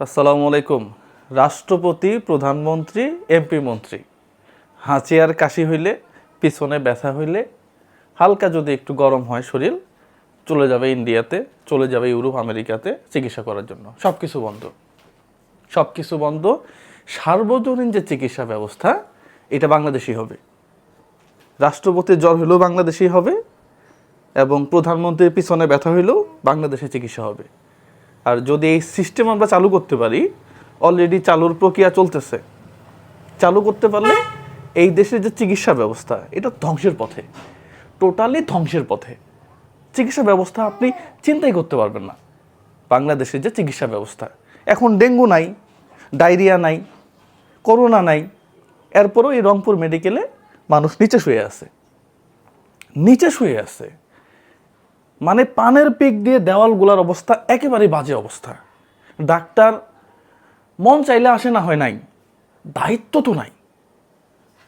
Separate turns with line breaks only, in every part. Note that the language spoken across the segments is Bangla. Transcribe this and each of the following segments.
আসসালামু আলাইকুম। রাষ্ট্রপতি, প্রধানমন্ত্রী, এমপি মন্ত্রী। হাঁচি আর কাশি হইলে, পিছনে ব্যথা হইলে, হালকা যদি একটু গরম হয় শরীর, চলে যাবে ইন্ডিয়াতে, চলে যাবে ইউরোপ, আমেরিকাতে চিকিৎসা করার জন্য। সব কিছু বন্ধ। সব কিছু বন্ধ। সার্বজনীন যে চিকিৎসা ব্যবস্থা, এটা বাংলাদেশি হবে। রাষ্ট্রপতির জ্বর হলেও বাংলাদেশি হবে এবং প্রধানমন্ত্রীর পিছনে ব্যথা হইলেও বাংলাদেশে চিকিৎসা হবে। আর যদি এই সিস্টেম আমরা চালু করতে পারি অলরেডি চালুর প্রক্রিয়া চলতেছে। চালু করতে পারলে এই দেশের যে চিকিৎসা ব্যবস্থা, এটা ধ্বংসের পথে। টোটালি ধ্বংসের পথে। চিকিৎসা ব্যবস্থা আপনি চিন্তাই করতে পারবেন না। বাংলাদেশের যে চিকিৎসা ব্যবস্থা, এখন ডেঙ্গু নাই, ডায়রিয়া নাই, করোনা নাই, এরপরও এই রংপুর মেডিকেলে মানুষ নিচে শুয়ে আছে। নিচে শুয়ে আছে। মানে পানের পিক দিয়ে দেওয়ালগুলার অবস্থা একেবারে বাজে অবস্থা। ডাক্তার, মন চাইলে আসে না হয় নাই। দায়িত্ব তো নাই।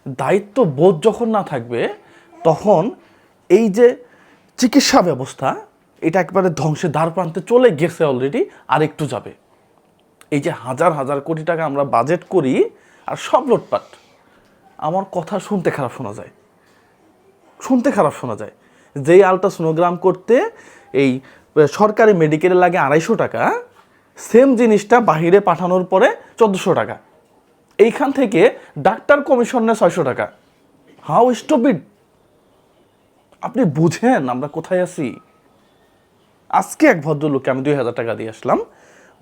দায়িত্ব বোধ যখন না থাকবে, তখন এই যে চিকিৎসা ব্যবস্থা, এটা একবারে ধ্বংসের দ্বার প্রান্তে চলে গেছে অলরেডি আর একটু যাবে। এই যে হাজার হাজার কোটি টাকা আমরা বাজেট করি আর সব লোটপাট। আমার কথা শুনতে খারাপ শোনা যায়। শুনতে খারাপ শোনা যায়। যেই আলট্রাসোনোগ্রাম করতে এই সরকারি মেডিকেলে লাগে আড়াইশো টাকা সেম জিনিসটা বাহিরে পাঠানোর পরে চোদ্দোশো টাকা। এইখান থেকে ডাক্তার কমিশন নেয় ছয়শো টাকা। হাউ স্টপিড আপনি বুঝেন আমরা কোথায় আছি? আজকে এক ভদ্রলোককে আমি দুই হাজার টাকা দিয়ে আসলাম।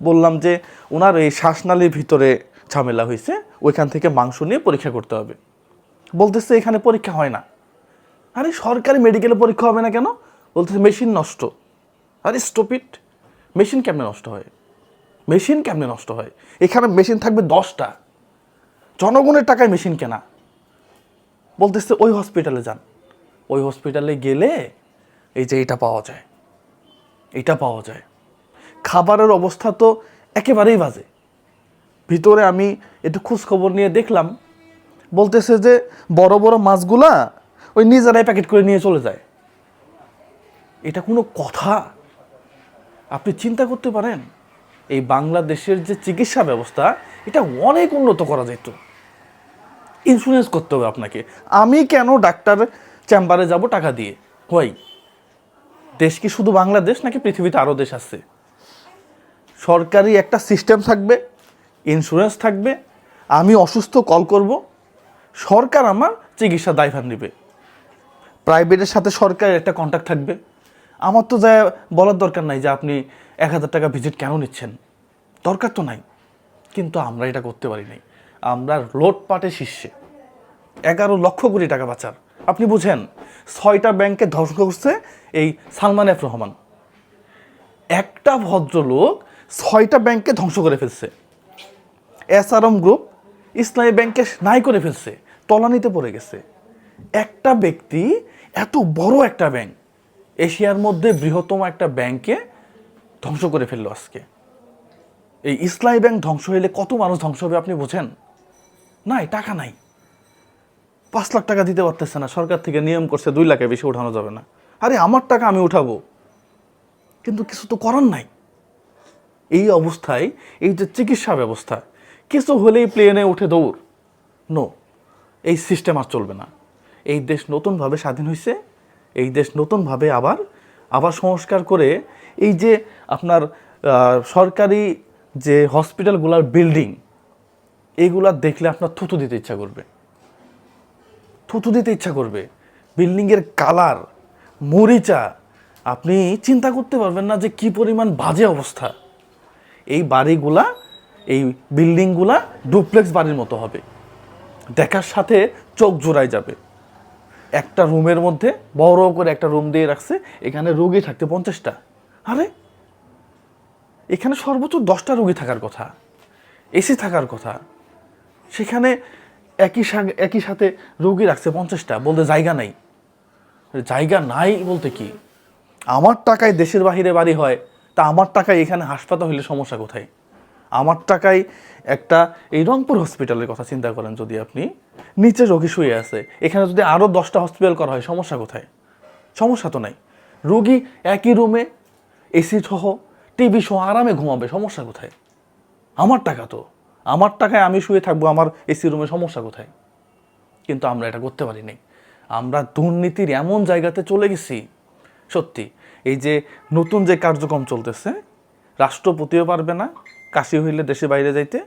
বললাম যে ওনার এই শ্বাসনালীর ভিতরে ঝামেলা হয়েছে, ওইখান থেকে মাংস নিয়ে পরীক্ষা করতে হবে। বলতেছে এখানে পরীক্ষা হয় না। আরে সরকারি মেডিকেলে পরীক্ষা হবে না কেন? বলতেছে মেশিন নষ্ট। আরে স্টপিট মেশিন কেমনে নষ্ট হয়? মেশিন কেমনে নষ্ট হয়? এখানে মেশিন থাকবে দশটা। জনগণের টাকায় মেশিন কেনা। বলতেছে, ওই হসপিটালে যান। ওই হসপিটালে গেলে এই যে এটা পাওয়া যায়। এটা পাওয়া যায়। খাবারের অবস্থা তো একেবারেই বাজে। ভিতরে আমি একটু খোঁজখবর নিয়ে দেখলাম। বলতেছে যে বড় বড় মাছগুলা ওই নিজেরাই প্যাকেট করে নিয়ে চলে যায়। এটা কোনো কথা? আপনি চিন্তা করতে পারেন, এই বাংলাদেশের যে চিকিৎসা ব্যবস্থা, এটা অনেক উন্নত করা যেত। ইন্স্যুরেন্স করতে হবে আপনাকে। আমি কেন ডাক্তার চেম্বারে যাব টাকা দিয়ে? হয়। দেশ কি শুধু বাংলাদেশ নাকি পৃথিবীতে আরও দেশ আছে? সরকারি একটা সিস্টেম থাকবে ইন্স্যুরেন্স থাকবে, আমি অসুস্থ কল করব, সরকার আমার চিকিৎসা দায়ভার নেবে। প্রাইভেটের সাথে সরকারের একটা কন্ট্যাক্ট থাকবে। আমার তো যা বলার দরকার নাই যে আপনি এক হাজার টাকা ভিজিট কেন নিচ্ছেন। দরকার তো নাই। কিন্তু আমরা এটা করতে পারি নাই। আমরা লোটপাটে শীর্ষে। এগারো লক্ষ কোটি টাকা বাঁচার আপনি বুঝেন, ছয়টা ব্যাংকে ধ্বংস করছে এই সালমান এফ রহমান। একটা ভদ্রলোক ছয়টা ব্যাংকে ধ্বংস করে ফেলছে। এসআরএম গ্রুপ ইসলামী ব্যাংকে নাই করে ফেলছে। তলানিতে পড়ে গেছে। একটা ব্যক্তি এত বড় একটা ব্যাংক এশিয়ার মধ্যে বৃহত্তম একটা ব্যাংকে ধ্বংস করে ফেলল আজকে। এই ইসলাই ব্যাংক ধ্বংস হইলে কত মানুষ ধ্বংস হবে আপনি বোঝেন? নাই, টাকা নাই। পাঁচ লাখ টাকা দিতে পারতেছে না, সরকার থেকে নিয়ম করছে দুই লাখের বেশি উঠানো যাবে না। আরে, আমার টাকা আমি উঠাবো। কিন্তু কিছু তো করার নাই। এই অবস্থায়, এই যে চিকিৎসা ব্যবস্থা, কিছু হলেই প্লেনে উঠে দৌড়। নো এই সিস্টেম আর চলবে না। এই দেশ নতুনভাবে স্বাধীন হয়েছে এই দেশ নতুনভাবে আবার আবার সংস্কার করে এই যে আপনার সরকারি যে হসপিটালগুলার বিল্ডিং এইগুলা দেখলে আপনার থুতু দিতে ইচ্ছা করবে। থুতু দিতে ইচ্ছা করবে। বিল্ডিংয়ের কালার, মরিচা, আপনি চিন্তা করতে পারবেন না যে কি পরিমাণ বাজে অবস্থা। এই বাড়িগুলা, এই বিল্ডিংগুলা ডুপ্লেক্স বাড়ির মতো হবে। দেখার সাথে চোখ জোড়ায় যাবে। একটা রুমের মধ্যে বড় করে একটা রুম দিয়ে রাখছে, এখানে রোগী থাকতে পঞ্চাশটা। আরে, এখানে সর্বোচ্চ দশটা রোগী থাকার কথা, এসি থাকার কথা। সেখানে একই সাথে একই সাথে রোগী রাখছে পঞ্চাশটা, বলতে জায়গা নাই। জায়গা নাই বলতে কি? আমার টাকায় দেশের বাহিরে বাড়ি হয়, তা আমার টাকায় এখানে হাসপাতাল হইলে সমস্যা কোথায়? আমার টাকায় একটা, এই রংপুর হসপিটালের কথা চিন্তা করেন যদি আপনি। নিচে রোগী শুয়ে আছে। এখানে যদি আরও দশটা হসপিটাল করা হয়, সমস্যা কোথায়? সমস্যা তো নাই। রোগী একই রুমে এসি সহ টিভি সহ আরামে ঘুমাবে, সমস্যা কোথায়? আমার টাকা তো। আমার টাকায় আমি শুয়ে থাকব, আমার এসি রুমে সমস্যা কোথায়? কিন্তু আমরা এটা করতে পারিনি। আমরা দুর্নীতির এমন জায়গাতে চলে গেছি। সত্যি, এই যে নতুন যে কার্যক্রম চলতেছে, রাষ্ট্রপতিও পারবে না কাশি হইলে দেশে বাইরে যাইতে,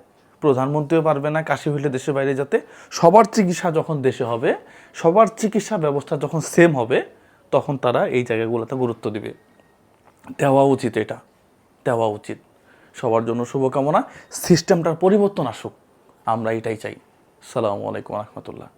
প্রধানমন্ত্রীও পারবে না কাশি হইলে দেশে বাইরে যেতে। সবার চিকিৎসা যখন দেশে হবে, সবার চিকিৎসা ব্যবস্থা যখন সেম হবে, তখন তারা এই জায়গাগুলোতে গুরুত্ব দিবে। দেওয়া উচিত এটা, দেওয়া উচিত। সবার জন্য শুভকামনা। সিস্টেমটার পরিবর্তন আসুক। আমরা এটাই চাই। সালামু আলাইকুম রহমতুল্লাহ।